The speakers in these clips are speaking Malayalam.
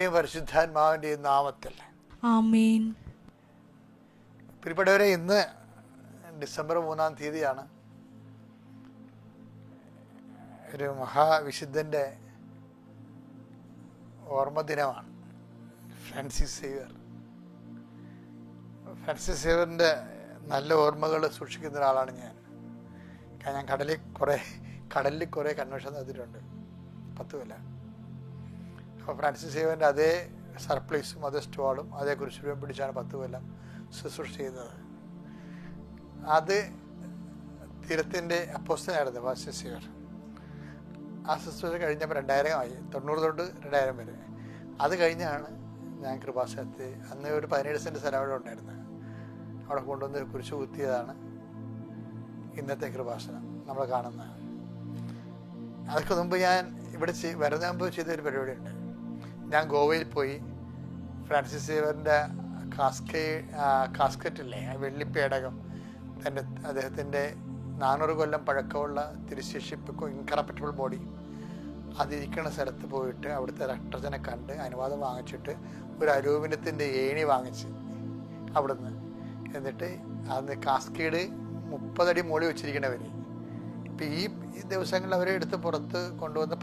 പരിശുദ്ധാത്മാവിന്റെ നാമത്തിൽ. പ്രിയപ്പെട്ടവരെ ഇന്ന് ഡിസംബർ മൂന്നാം തീയതിയാണ്. ഒരു മഹാവിശുദ്ധന്റെ ഓർമ്മ ദിനമാണ് ഫ്രാൻസിസ് സേവർ ഫ്രാൻസിസ് സേവറിന്റെ നല്ല ഓർമ്മകൾ സൂക്ഷിക്കുന്ന ഒരാളാണ് ഞാൻ. കാരണം ഞാൻ കടലിൽ കുറേ കടലിൽ കുറേ കൺവെൻഷൻ നടത്തിയിട്ടുണ്ട്. പത്ത് അപ്പോൾ ഫ്രാൻസിസ് സേവന്റെ അതേ സർപ്ലൈസും അതേ സ്റ്റോളും അതേ കുരിശുരൂപം പിടിച്ചാണ് പത്ത് കൊല്ലം ശുശ്രൂഷ ചെയ്യുന്നത്. അത് തീരത്തിന്റെ അപ്പോസ്റ്റനായിരുന്നു ഫ്രാൻസിസ് സേവർ ആ ശുശ്രൂഷ കഴിഞ്ഞപ്പോൾ രണ്ടായിരം ആയി തൊണ്ണൂറ് തൊട്ട് രണ്ടായിരം വരെ. അത് കഴിഞ്ഞാണ് ഞാൻ കൃപാസനത്തിൽ അന്ന് ഒരു പതിനേഴ് സെന്റ് സ്ഥലം അവിടെ ഉണ്ടായിരുന്നത്. അവിടെ കൊണ്ടുവന്ന് ഒരു കുരിശ് കുത്തിയതാണ് ഇന്നത്തെ കൃപാസനം നമ്മൾ കാണുന്നത്. അതൊക്കെ മുമ്പ് ഞാൻ ഇവിടെ വരുന്ന മുമ്പ് ചെയ്തൊരു പരിപാടിയുണ്ട്. ഞാൻ ഗോവയിൽ പോയി. ഫ്രാൻസിസ് സേവറിന്റെ കാസ്കേ കാസ്കറ്റില്ലേ വെള്ളിപ്പേടകം. തന്റെ അദ്ദേഹത്തിന്റെ നാനൂറ് കൊല്ലം പഴക്കമുള്ള തിരുശേഷിപ്പ് ഇൻകറപ്റ്റബിൾ ബോഡി അതിരിക്കുന്ന സ്ഥലത്ത് പോയിട്ട് അവിടുത്തെ രക്തജനെ കണ്ട് അനുവാദം വാങ്ങിച്ചിട്ട് ഒരു അരൂപിനത്തിന്റെ ഏണി വാങ്ങിച്ച് അവിടുന്ന്. എന്നിട്ട് അന്ന് കാസ്കേഡ് മുപ്പതടി മോളി വെച്ചിരിക്കണവര്. ഇപ്പം ഈ ദിവസങ്ങളിൽ അവരെ എടുത്ത് പുറത്ത് കൊണ്ടുവന്ന്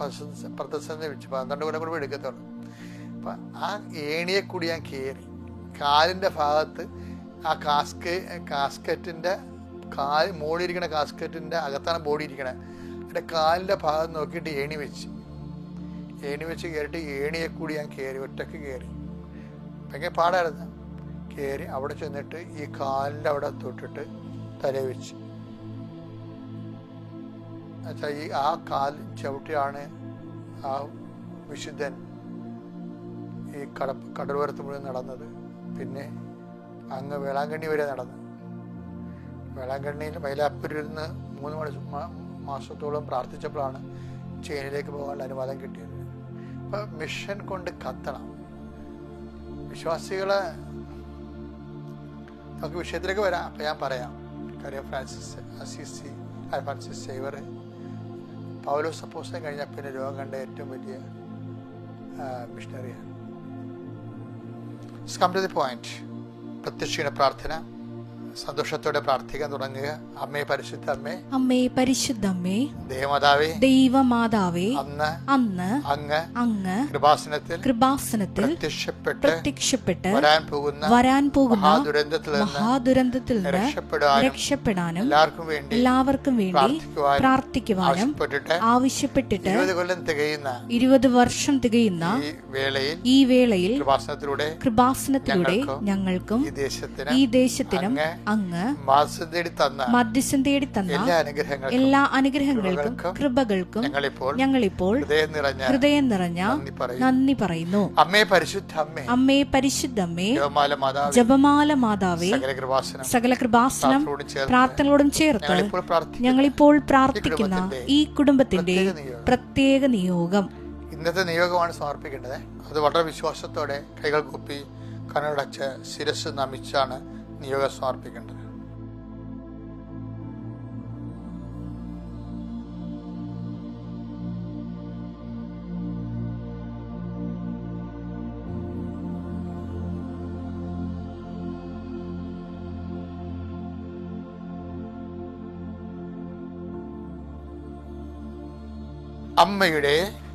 പ്രദർശനം വെച്ചു. പന്ത്രണ്ട് കൊല്ലം കൂടെ എടുക്കത്തുള്ളൂ. അപ്പം ആ ഏണിയെ കൂടി ഞാൻ കയറി കാലിന്റെ ഭാഗത്ത് ആ കാസ്കെ കാസ്കറ്റിന്റെ കാൽ മോളിരിക്കണ കാസ്കറ്റിന്റെ അകത്താണ് ബോഡി ഇരിക്കണേ. എന്റെ കാലിന്റെ ഭാഗം നോക്കിയിട്ട് ഏണി വെച്ച്. ഏണി വെച്ച് കയറിയിട്ട് ഏണിയെ കൂടി ഞാൻ കയറി ഒറ്റയ്ക്ക് കയറി ഭയങ്കര പാടായിരുന്നു. കയറി അവിടെ ചെന്നിട്ട് ഈ കാലിന്റെ അവിടെ തൊട്ടിട്ട് തല വെച്ച്. ഈ ആ കാൽ ചവിട്ടിയാണ് ആ വിശുദ്ധൻ ഈ കട കടൽവരത്ത് മുഴുവൻ നടന്നത്. പിന്നെ അങ്ങ് വേളാങ്കണ്ണി വരെ നടന്നു. വേളാങ്കണ്ണിയിൽ മൈലാപ്പൂരിൽ നിന്ന് മൂന്ന് മണി മാസത്തോളം പ്രാർത്ഥിച്ചപ്പോഴാണ് ചൈനയിലേക്ക് പോകാനുള്ള അനുവാദം കിട്ടിയത്. അപ്പം മിഷൻ കൊണ്ട് കത്തണം. വിശ്വാസികളെ നമുക്ക് വിഷയത്തിലേക്ക് വരാം. അപ്പം ഞാൻ പറയാം. കാര്യം Francis Assisi Francis Xavier Paulo സപ്പോസിനെ കഴിഞ്ഞാൽ പിന്നെ രോഗം കണ്ട ഏറ്റവും വലിയ മിഷണറിയാണ് കം ടു ദി പോയിന്റ് പ്രത്യക്ഷീണ പ്രാർത്ഥന സന്തോഷത്തോടെ പ്രാർത്ഥിക്കാൻ തുടങ്ങുക. അമ്മേ പരിശുദ്ധ അമ്മേ. അമ്മേ പരിശുദ്ധ അമ്മേ. ദേവമാതാവേ. ദൈവമാതാവേ. അന്ന് അന്ന് അങ്ങ്. അങ്ങ്. കൃപാസനത്തിൽ കൃപാസനത്തിൽ പ്രത്യക്ഷപ്പെട്ട് പ്രത്യക്ഷപ്പെട്ട് വരാൻ പോകുന്ന വരാൻ പോകുന്ന മഹാദുരന്തത്തിൽ ദുരന്തത്തിൽ മഹാദുരന്തത്തിൽ രക്ഷപ്പെടാനും രക്ഷപ്പെടാനും എല്ലാവർക്കും വേണ്ടി എല്ലാവർക്കും വേണ്ടി പ്രാർത്ഥിക്കുവാനും ആവശ്യപ്പെട്ടിട്ട് ആവശ്യപ്പെട്ടിട്ട് ഇരുപത് കൊല്ലം തികയുന്ന ഇരുപത് വർഷം തികയുന്ന വേളയിൽ ഈ വേളയിൽ കൃപാസനത്തിലൂടെ കൃപാസനത്തിലൂടെ ഞങ്ങൾക്കും ഈ ദേശത്തിനും അങ്ങ് മധ്യസ്ഥം തേടി തന്ന എല്ലാ അനുഗ്രഹങ്ങൾക്കും കൃപകൾക്കും ഞങ്ങളിപ്പോൾ ഹൃദയം നിറഞ്ഞ നന്ദി പറയുന്നു. അമ്മേ പരിശുദ്ധ അമ്മേ പരിശുദ്ധമ്മേ ജപമാല മാതാവേ സകല കൃപാസനം പ്രാർത്ഥനകളോടും ചേർത്ത് ഞങ്ങളിപ്പോൾ പ്രാർത്ഥിക്കുന്നു ഈ കുടുംബത്തിന്റെ. പ്രത്യേക നിയോഗം. ഇന്നത്തെ നിയോഗമാണ് സമർപ്പിക്കേണ്ടത്. അത് വളരെ വിശ്വാസത്തോടെ കൈകൾ കുപ്പി കണ്ണടച്ച് ശിരസ് നമിച്ചാണ് നിയോഗം സമർപ്പിക്കേണ്ടത് അമ്മയുടെ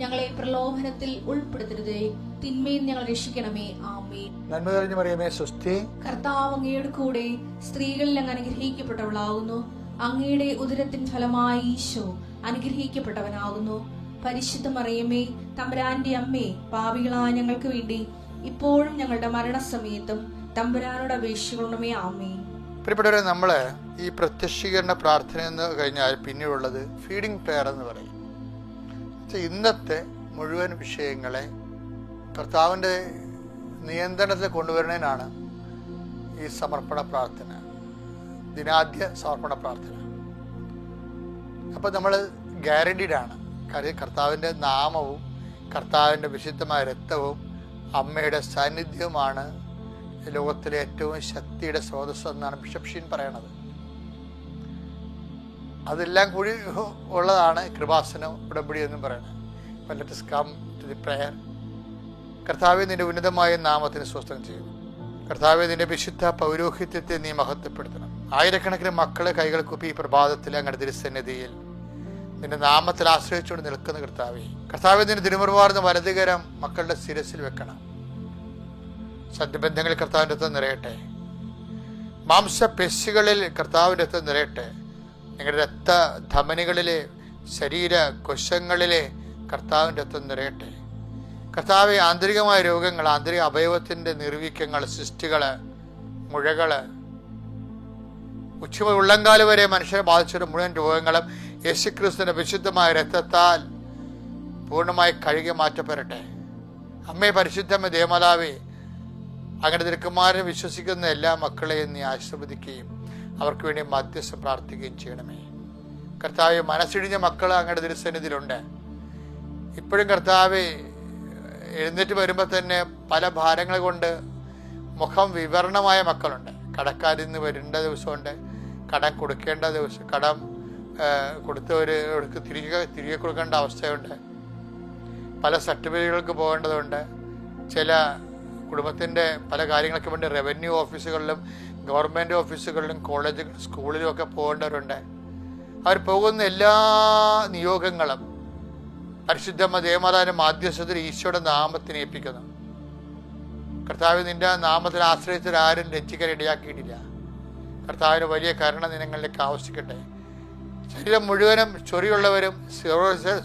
ഞങ്ങളെ പ്രലോഭനത്തിൽ ഉൾപ്പെടുത്തരുതേ. തിന്മയിൽ ഞങ്ങൾ രക്ഷിക്കണമേ. ആമേ നന്മ തെളിഞ്ഞു മറിയമേ സ്വസ്തി. കർത്താവ് അങ്ങയുടെ കൂടെ സ്ത്രീകളിൽ അങ്ങ് അനുഗ്രഹിക്കപ്പെട്ടവളാകുന്നു. അങ്ങയുടെ ഉദരത്തിൻ ഫലമായി ഈശോ അനുഗ്രഹിക്കപ്പെട്ടവനാകുന്നു. പരിശുദ്ധ മറിയമേ തമ്പുരാന്റെ അമ്മേ പാപികളായ ഞങ്ങൾക്ക് വേണ്ടി ഇപ്പോഴും ഞങ്ങളുടെ മരണസമയത്തും തമ്പുരാനോട് അപേക്ഷിക്കണമേ. ആമേ പ്രിയപ്പെട്ടവരെ നമ്മൾ ഈ പ്രത്യക്ഷീകരണ പ്രാർത്ഥന എന്ന് കഴിഞ്ഞാൽ പിന്നീടുള്ളത് ഫീഡിംഗ് പ്രയർ എന്ന് പറയും. ഇന്നത്തെ മുഴുവൻ വിഷയങ്ങളെ കർത്താവിന്റെ നിയന്ത്രണത്തിൽ കൊണ്ടുവരുന്നതിനാണ് ഈ സമർപ്പണ പ്രാർത്ഥന ദിനാദ്യ സമർപ്പണ പ്രാർത്ഥന. അപ്പോൾ നമ്മൾ ഗ്യാരണ്ടീഡ് ആണ്. കാര്യം കർത്താവിന്റെ നാമവും കർത്താവിന്റെ വിശുദ്ധമായ രക്തവും അമ്മയുടെ സാന്നിധ്യവുമാണ് ലോകത്തിലെ ഏറ്റവും ശക്തിയുടെ സ്രോതസ്സെന്നാണ് എന്നാണ് ബിഷപ്പ് ഷീൻ പറയണത്. അതെല്ലാം കൂടി ഉള്ളതാണ് കൃപാസനം ഉടമ്പടി എന്നും പറയുന്നത്. കം ടു ദി പ്രയർ കർത്താവെ നിന്റെ ഉന്നതമായ നാമത്തിന് സ്വസ്ഥം ചെയ്യും കർത്താവെ നിന്റെ വിശുദ്ധ പൗരോഹിത്യത്തെ നീ മഹത്വപ്പെടുത്തണം. ആയിരക്കണക്കിന് മക്കളെ കൈകൾ കുപ്പി ഈ പ്രഭാതത്തിൽ അങ്ങയുടെ തിരുസന്നിധിയിൽ നിന്റെ നാമത്തിൽ ആശ്രയിച്ചുകൊണ്ട് നിൽക്കുന്ന കർത്താവെ കർത്താവെ നിന്റെ തിരുമുറവാർന്ന വലതുകരം മക്കളുടെ ശിരസിൽ വെക്കണം. സത്യബന്ധങ്ങളിൽ കർത്താവിന്റെ രക്തം നിറയട്ടെ. മാംസപെശികളിൽ കർത്താവിന്റെ രക്തം നിറയട്ടെ. നിങ്ങളുടെ രക്ത ധമനികളിലെ ശരീര കൊശങ്ങളിലെ കർത്താവിന്റെ രക്തം നിറയട്ടെ. കർത്താവ് ആന്തരികമായ രോഗങ്ങൾ ആന്തരിക അവയവത്തിന്റെ നിർവീക്കങ്ങൾ സിസ്റ്റുകൾ മുഴകൾ ഉച്ച ഉള്ളങ്കാൽ വരെ മനുഷ്യരെ ബാധിച്ചൊരു മുഴുവൻ രോഗങ്ങളും യേശുക്രിസ്തുവിന്റെ വിശുദ്ധമായ രക്തത്താൽ പൂർണമായി കഴുകി മാറ്റപ്പെടട്ടെ. അമ്മേ പരിശുദ്ധമ്മ ദേവമാതാവേ അങ്ങനെ തിരുക്കുമാരനെ വിശ്വസിക്കുന്ന എല്ലാ മക്കളെയും നീ ആശീർവദിക്കുകയും അവർക്ക് വേണ്ടി മധ്യസ്ഥം പ്രാർത്ഥിക്കുകയും ചെയ്യണമേ. കർത്താവ് മനസ്സിടിഞ്ഞ മക്കൾ അങ്ങയുടെ തിരുസന്നിധിയിലുണ്ട്. ഇപ്പോഴും കർത്താവ് എഴുന്നേറ്റ് വരുമ്പോൾ തന്നെ പല ഭാരങ്ങൾ കൊണ്ട് മുഖം വിവരണമായ മക്കളുണ്ട്. കടക്കാരിൽ നിന്ന് വരേണ്ട ദിവസമുണ്ട്. കടം കൊടുക്കേണ്ട ദിവസം കടം കൊടുത്തവർ അവർക്ക് തിരികെ തിരികെ കൊടുക്കേണ്ട അവസ്ഥയുണ്ട്. പല സർട്ടിഫിക്കറ്റുകൾക്ക് പോകേണ്ടതുണ്ട്. ചില കുടുംബത്തിന്റെ പല കാര്യങ്ങൾക്ക് വേണ്ടി റവന്യൂ ഓഫീസുകളിലും ഗവൺമെന്റ് ഓഫീസുകളിലും കോളേജുകൾ സ്കൂളിലും ഒക്കെ പോകേണ്ടവരുണ്ട്. അവർ പോകുന്ന എല്ലാ നിയോഗങ്ങളും പരിശുദ്ധമ്മ ദേവമാതാവിന്റെ മാധ്യസ്ഥത്തിൽ ഈശോയുടെ നാമത്തിന് ഏൽപ്പിക്കുന്നു. കർത്താവ് നിന്റെ നാമത്തിൽ ആശ്രയിച്ചവരാരും രക്ഷിക്കാൻ ഇടയാക്കിയിട്ടില്ല. കർത്താവിന് വലിയ കരുണ നിനങ്ങളിലേക്ക് ആവശ്യിക്കട്ടെ. ശരീരം മുഴുവനും ചൊറിയുള്ളവരും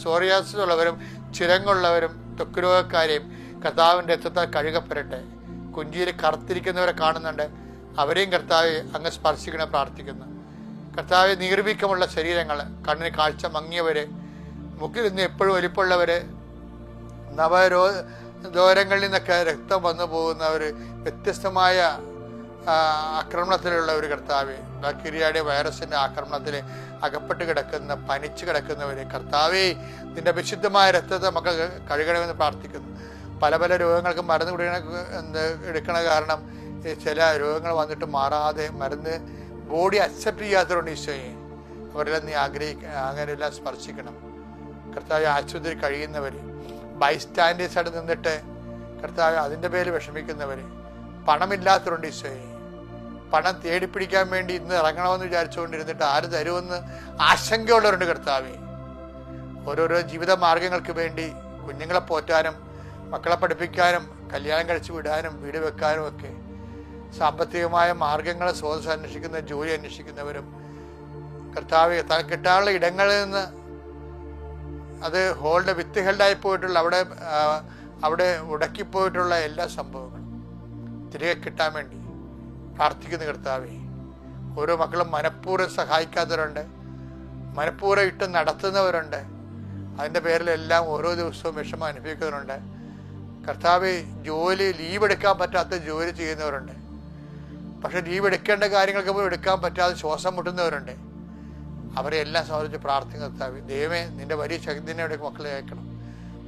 സോറിയാസിസ് ഉള്ളവരും ചിരങ്ങുള്ളവരും തൊക്കുരോഗക്കാരെയും കർത്താവിന്റെ രക്തത്താൽ കഴുകപ്പെടട്ടെ. കുഞ്ചിയിൽ കറുത്തിരിക്കുന്നവരെ കാണുന്നുണ്ട്. അവരെയും കർത്താവ് അങ്ങ് സ്പർശിക്കണേ പ്രാർത്ഥിക്കുന്നു. കർത്താവ് നീർവീക്കമുള്ള ശരീരങ്ങൾ കണ്ണിന് കാഴ്ച മങ്ങിയവരെ മുക്കിൽ നിന്ന് എപ്പോഴും വലിപ്പമുള്ളവര് നവരോ ദോരങ്ങളിൽ നിന്നൊക്കെ രക്തം വന്നു പോകുന്നവർ വ്യത്യസ്തമായ ആക്രമണത്തിലുള്ള ഒരു കർത്താവ് ബാക്ടീരിയയുടെ വൈറസിന്റെ ആക്രമണത്തിൽ അകപ്പെട്ട് കിടക്കുന്ന പനിച്ചു കിടക്കുന്നവർ കർത്താവേ നിന്റെ വിശുദ്ധമായ രക്തത്തെ മക്കൾ കഴുകണമെന്ന് പ്രാർത്ഥിക്കുന്നു. പല പല രോഗങ്ങൾക്കും മരുന്ന് കുടിക്കണ എടുക്കണ കാരണം ചില രോഗങ്ങൾ വന്നിട്ട് മാറാതെ മരുന്ന് ബോഡി അക്സെപ്റ്റ് ചെയ്യാത്തതുകൊണ്ട് ഈശോയെ. അവരെല്ലാം നീ ആഗ്രഹിക്ക അങ്ങനെയെല്ലാം സ്പർശിക്കണം. കർത്താവ് ആശുപത്രി കഴിയുന്നവർ ബൈസ്റ്റാൻഡേഴ്സ് ആയിട്ട് നിന്നിട്ട് കർത്താവ് അതിന്റെ പേര് വിഷമിക്കുന്നവർ പണമില്ലാത്തവരുണ്ട് ഈശോയെ. പണം തേടിപ്പിടിക്കാൻ വേണ്ടി ഇന്ന് ഇറങ്ങണമെന്ന് വിചാരിച്ചുകൊണ്ടിരുന്നിട്ട് ആര് തരുമെന്ന് ആശങ്കയുള്ളവരുണ്ട് കർത്താവെ. ഓരോരോ ജീവിത മാർഗങ്ങൾക്ക് വേണ്ടി കുഞ്ഞുങ്ങളെ പോറ്റാനും മക്കളെ പഠിപ്പിക്കാനും കല്യാണം കഴിച്ചു വിടാനും വീട് വെക്കാനും ഒക്കെ സാമ്പത്തികമായ മാർഗങ്ങളെ സ്രോതസ് അന്വേഷിക്കുന്ന ജോലി അന്വേഷിക്കുന്നവരും കർത്താവ് കിട്ടാനുള്ള ഇടങ്ങളിൽ നിന്ന് അത് ഹോൾഡ് വിത്ത് ഹെൽഡായി പോയിട്ടുള്ള അവിടെ അവിടെ ഉടക്കിപ്പോയിട്ടുള്ള എല്ലാ സംഭവങ്ങളും തിരികെ കിട്ടാൻ വേണ്ടി പ്രാർത്ഥിക്കുന്ന കർത്താവേ. ഓരോ മക്കളും മനഃപൂർവം സഹായിക്കാത്തവരുണ്ട് മനഃപൂർവം ഇട്ട് നടത്തുന്നവരുണ്ട്. അതിന്റെ പേരിലെല്ലാം ഓരോ ദിവസവും വിഷമം അനുഭവിക്കുന്നവരുണ്ട്. കർത്താവ് ജോലി ലീവ് എടുക്കാൻ പറ്റാത്ത ജോലി ചെയ്യുന്നവരുണ്ട്. പക്ഷെ ലീവ് എടുക്കേണ്ട കാര്യങ്ങൾക്ക് പോലും എടുക്കാൻ പറ്റാതെ ശ്വാസം മുട്ടുന്നവരുണ്ട്. അവരെ എല്ലാം സംബന്ധിച്ച് പ്രാർത്ഥിക്കുന്ന ദൈവമേ നിന്റെ വലിയ ശക്തിനെ മക്കളെ അയക്കണം.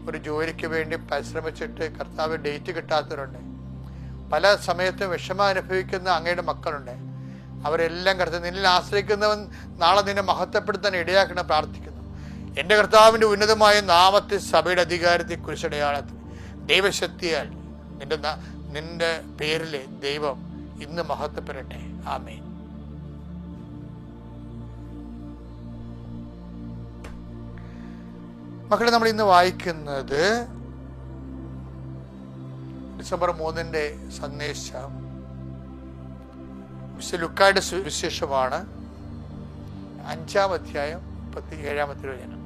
ഒരു ജോലിക്ക് വേണ്ടി പരിശ്രമിച്ചിട്ട് കർത്താവ് ഡേറ്റ് കിട്ടാത്തവരുണ്ട്. പല സമയത്തും വിഷമം അനുഭവിക്കുന്ന അങ്ങയുടെ മക്കളുണ്ട്. അവരെല്ലാം കർത്താവ് നിന്നിൽ ആശ്രയിക്കുന്നവൻ നാളെ നിന്നെ മഹത്വപ്പെടുത്താൻ ഇടയാക്കണം പ്രാർത്ഥിക്കുന്നു. എന്റെ കർത്താവിന്റെ ഉന്നതമായ നാമത്തെ സഭയുടെ അധികാരത്തെ കുരിശടയാളത്തിൽ ദൈവശക്തിയാൽ നിന്റെ നിന്റെ പേരിലെ ദൈവം ഇന്ന് മഹത്വപ്പെടട്ടെ. ആമേൻ. മക്കളെ നമ്മൾ ഇന്ന് വായിക്കുന്നത് ഡിസംബർ മൂന്നിന്റെ സന്ദേശം. ലുക്കായുടെ സുവിശേഷമാണ് അഞ്ചാം അധ്യായം മുപ്പത്തി ഏഴാമത്തെ വചനം.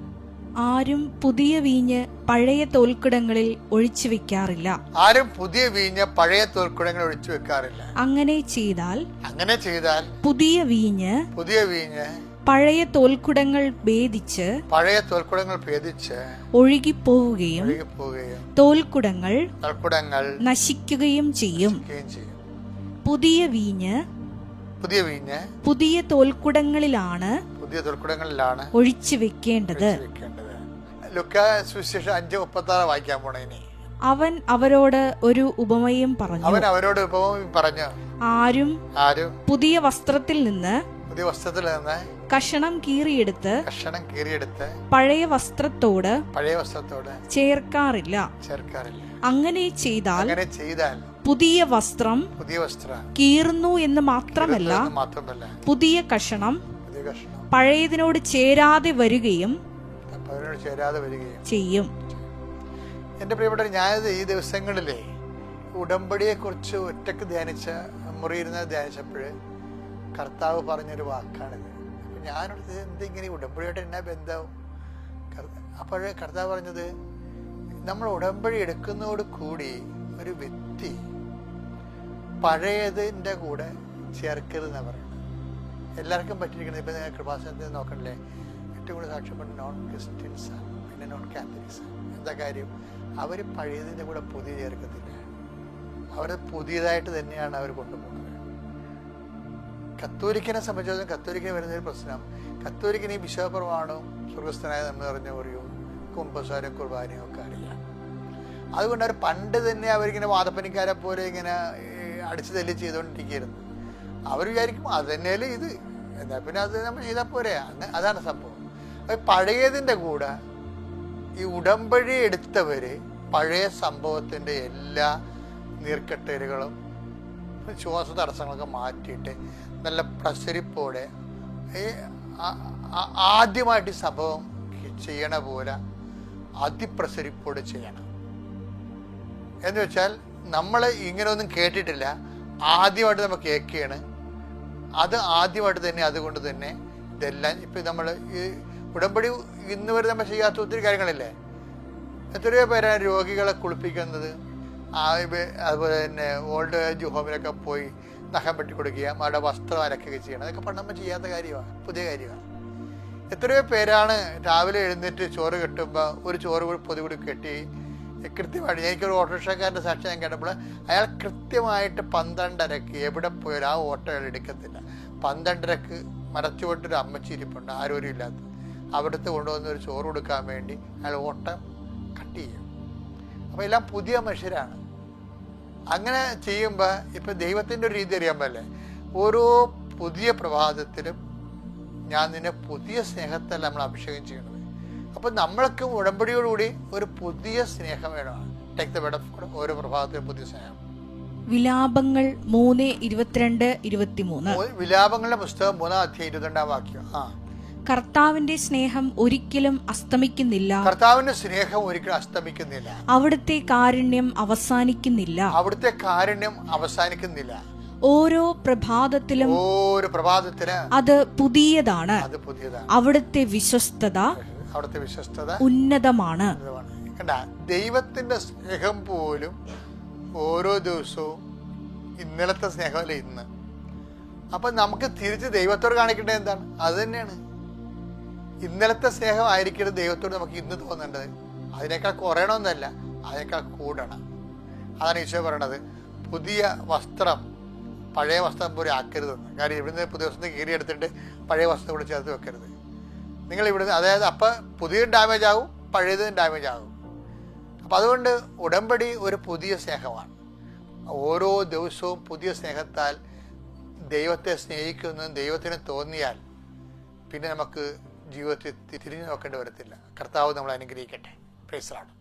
ആരും പുതിയ വീഞ്ഞ് പഴയ തോൽക്കിടങ്ങളിൽ ഒഴിച്ചു വെക്കാറില്ല. ആരും പുതിയ വീഞ്ഞ് പഴയ തോൽക്കിടങ്ങളിൽ ഒഴിച്ചു വെക്കാറില്ല. അങ്ങനെ ചെയ്താൽ അങ്ങനെ ചെയ്താൽ പുതിയ വീഞ്ഞ് പുതിയ വീഞ്ഞ് പഴയ തോൽക്കുടങ്ങൾ ഭേദിച്ച് പഴയ തോൽക്കുടങ്ങൾ ഭേദിച്ച് ഒഴുകിപ്പോവുകയും ഒഴുകിപ്പോവുകയും തോൽക്കുടങ്ങൾ തോൽക്കുടങ്ങൾ നശിക്കുകയും ചെയ്യും. പുതിയ വീഞ്ഞ് പുതിയ വീഞ്ഞ് പുതിയ തോൽക്കുടങ്ങളിലാണ് പുതിയ തോൽക്കുടങ്ങളിലാണ് ഒഴിച്ചു വെക്കേണ്ടത്. വെക്കേണ്ടത്. സുവിശേഷം അഞ്ച് മുപ്പത്തി വായിക്കാൻ പോണേ ഇനി. അവൻ അവരോട് ഒരു ഉപമയും പറഞ്ഞു. അവൻ അവരോട് ഉപമയും പറഞ്ഞു. ആരും ആരും പുതിയ വസ്ത്രത്തിൽ നിന്ന് പുതിയ വസ്ത്രത്തിൽ നിന്ന് കഷണം കീറിയെടുത്ത് കഷണം കീറിയെടുത്ത് പഴയ വസ്ത്രത്തോട് പഴയ വസ്ത്രത്തോട് ചേർക്കാറില്ല. ചേർക്കാറില്ല. അങ്ങനെ ചെയ്താൽ അങ്ങനെ ചെയ്താൽ പുതിയ വസ്ത്രം പുതിയ വസ്ത്രം കീറുന്നു എന്ന് മാത്രമല്ല മാത്രമല്ല പുതിയ കഷണം പുതിയ കഷണം പഴയതിനോട് ചേരാതെ വരികയും അതിനോട് ചേരാതെ വരികയും. ചെയ്യും. എന്റെ പ്രിയപ്പെട്ട ഞാൻ ഈ ദിവസങ്ങളിലെ ഉടമ്പടിയെ കുറിച്ച് ഒറ്റയ്ക്ക് ധ്യാനിച്ച മുറിയിരുന്ന ധ്യാനിച്ചപ്പോൾ കർത്താവ് പറഞ്ഞൊരു വാക്കാണിത്. അപ്പം ഞാനോട് എന്തെങ്കിലും ഉടമ്പടിയായിട്ട് എന്നാ ബന്ധം? അപ്പോഴേ കർത്താവ് പറഞ്ഞത് നമ്മൾ ഉടമ്പടി എടുക്കുന്നതോട് കൂടി ഒരു വ്യക്തി പഴയതിന്റെ കൂടെ ചേർക്കരുതെന്നാണ് പറയുന്നത്. എല്ലാവർക്കും പറ്റിയിരിക്കുന്നത് ഇപ്പം നിങ്ങൾ കൃപാസനത്തിൽ നോക്കണില്ലേ? ഏറ്റവും കൂടുതൽ സാക്ഷ്യപ്പെട്ട നോൺ ക്രിസ്ത്യൻസാണ് പിന്നെ നോൺ കാത്തലിക്സ് എന്താ കാര്യം? അവർ പഴയതിന്റെ കൂടെ പുതിയ ചേർക്കത്തില്ല. അവർ പുതിയതായിട്ട് തന്നെയാണ് അവർ കൊണ്ടുപോകുന്നത്. കത്തോലിക്കനെ സംബന്ധിച്ചിടത്തോളം കത്തോലിക്കന് വരുന്നൊരു പ്രശ്നം കത്തോലിക്കന് ഈ വിശ്വപ്രമാണവും സ്വർഗസ്ഥനായ നമ്മൾ പറഞ്ഞ പറയൂ കുമ്പസാരം കുർബാനയും ഒക്കെ അറിയാം അതുകൊണ്ട് അവർ പണ്ട് തന്നെ അവരിങ്ങനെ വാദപ്പനിക്കാരെ പോലെ ഇങ്ങനെ അടിച്ചു തല്ലി ചെയ്തുകൊണ്ടിരിക്കുകയായിരുന്നു. അവർ വിചാരിക്കും അത് തന്നെയല്ലേ ഇത്. എന്നാ പിന്നെ അത് നമ്മൾ ചെയ്താൽ പോരെ. അതാണ് സംഭവം. പഴയതിന്റെ കൂടെ ഈ ഉടമ്പടി എടുത്തവര് പഴയ സംഭവത്തിന്റെ എല്ലാ നീർക്കെട്ടലുകളും ശ്വാസ തടസ്സങ്ങളൊക്കെ മാറ്റിയിട്ട് നല്ല പ്രസരിപ്പോടെ ഈ ആദ്യമായിട്ട് സംഭവം ചെയ്യണ പോലെ അതിപ്രസരിപ്പോടെ ചെയ്യണം. എന്ന് വെച്ചാൽ നമ്മൾ ഇങ്ങനെയൊന്നും കേട്ടിട്ടില്ല. ആദ്യമായിട്ട് നമ്മൾ കേൾക്കുകയാണ്. അത് ആദ്യമായിട്ട് തന്നെ അതുകൊണ്ട് തന്നെ ഇതെല്ലാം ഇപ്പം നമ്മൾ ഈ ഉടമ്പടി ഇന്ന് വരെ നമ്മൾ ചെയ്യാത്ത ഒത്തിരി കാര്യങ്ങളില്ലേ? എത്രയോ പേരാണ് രോഗികളെ കുളിപ്പിക്കുന്നത്. അതുപോലെ തന്നെ ഓൾഡ് ഏജ് ഹോമിലൊക്കെ പോയി നഖം പെട്ടി കൊടുക്കുക അവരുടെ വസ്ത്രം അരക്കുക ചെയ്യണം. അതൊക്കെ പണ്ട് നമ്മൾ ചെയ്യാത്ത കാര്യമാണ് പുതിയ കാര്യമാണ് എത്രയോ പേരാണ് രാവിലെ എഴുന്നേറ്റ് ചോറ് കെട്ടുമ്പോൾ ഒരു ചോറ് കൂടി പൊതി കൂടി കെട്ടി കൃത്യമായിട്ട് എനിക്കൊരു ഓട്ടോറിക്ഷക്കാരന്റെ സാക്ഷി ഞാൻ കേട്ടപ്പോൾ അയാൾ കൃത്യമായിട്ട് പന്ത്രണ്ടരക്ക് എവിടെ പോയാലും ആ ഓട്ടോ അയാൾ എടുക്കത്തില്ല. പന്ത്രണ്ടരക്ക് മരച്ചുകൊണ്ടൊരു അമ്മച്ചിരിപ്പുണ്ട് ആരോരും ഇല്ലാത്ത അവിടുത്തെ കൊണ്ടുവന്ന് ഒരു ചോറ് കൊടുക്കാൻ വേണ്ടി അയാൾ ഓട്ടം കട്ട് ചെയ്യും. അപ്പോൾ എല്ലാം പുതിയ മനുഷ്യരാണ്. അങ്ങനെ ചെയ്യുമ്പോൾ ഇപ്പം ദൈവത്തിന്റെ ഒരു രീതി അറിയാൻ പറ്റില്ലേ ഓരോ പുതിയ പ്രഭാതത്തിലും ഞാൻ നിന്നെ പുതിയ സ്നേഹത്തല്ല നമ്മൾ അഭിഷേകം ചെയ്യണത്. അപ്പം നമ്മൾക്ക് ഉടമ്പടിയോടുകൂടി ഒരു പുതിയ സ്നേഹം വേണം. ടേക്ക് ദ ബെഡ് ഓഫ് ഓരോ പ്രഭാതത്തിലും പുതിയ സ്നേഹം. വിലാപങ്ങൾ മൂന്ന് ഇരുപത്തിരണ്ട് ഇരുപത്തിമൂന്ന്. വിലാപങ്ങളുടെ പുസ്തകം മൂന്നാം അധ്യായം ഇരുപത്തിരണ്ടാം വാക്യം. ആ. കർത്താവിന്റെ സ്നേഹം ഒരിക്കലും അസ്തമിക്കുന്നില്ല. കർത്താവിന്റെ സ്നേഹം ഒരിക്കലും അസ്തമിക്കുന്നില്ല. അവിടുത്തെ കാരുണ്യം അവസാനിക്കുന്നില്ല. അവിടുത്തെ കാരുണ്യം അവസാനിക്കുന്നില്ല. ഓരോ പ്രഭാതത്തിലും ഓരോ പ്രഭാതത്തിന് അത് പുതിയതാണ്. അത് പുതിയതാണ്. അവിടുത്തെ വിശ്വസ്തത അവിടുത്തെ വിശ്വസ്തത ഉന്നതമാണ്. കണ്ട ദൈവത്തിന്റെ സ്നേഹം പോലും ഓരോ ദിവസവും ഇന്നലത്തെ സ്നേഹമല്ല ഇന്ന്. അപ്പൊ നമുക്ക് തിരിച്ച് ദൈവത്തോട് കാണിക്കേണ്ടത് എന്താണ്? അത് തന്നെയാണ്. ഇന്നലത്തെ സ്നേഹം ആയിരിക്കരുത് ദൈവത്തോട് നമുക്ക് ഇന്ന് തോന്നേണ്ടത്. അതിനേക്കാൾ കുറയണമെന്നല്ല അതിനേക്കാൾ കൂടണം. അതാണ് ഈശോ പറയണത്. പുതിയ വസ്ത്രം പഴയ വസ്ത്രം പോലെ ആക്കരുതെന്ന്. കാര്യം ഇവിടുന്ന് പുതിയ വസ്ത്രം കീറി എടുത്തിട്ട് പഴയ വസ്ത്രം കൂടെ ചേർത്ത് വെക്കരുത്. നിങ്ങൾ ഇവിടുന്ന് അതായത് അപ്പം പുതിയ ഡാമേജ് ആവും പഴയതും ഡാമേജ് ആകും അപ്പം അതുകൊണ്ട് ഉടമ്പടി ഒരു പുതിയ സ്നേഹമാണ്. ഓരോ ദിവസവും പുതിയ സ്നേഹത്താൽ ദൈവത്തെ സ്നേഹിക്കുന്നതും ദൈവത്തിന് തോന്നിയാൽ പിന്നെ നമുക്ക് ജീവിതത്തിൽ തിരിഞ്ഞു നോക്കേണ്ടി വരത്തില്ല. കർത്താവ് നമ്മൾ അനുഗ്രഹിക്കട്ടെ. പ്രൈസറാണ്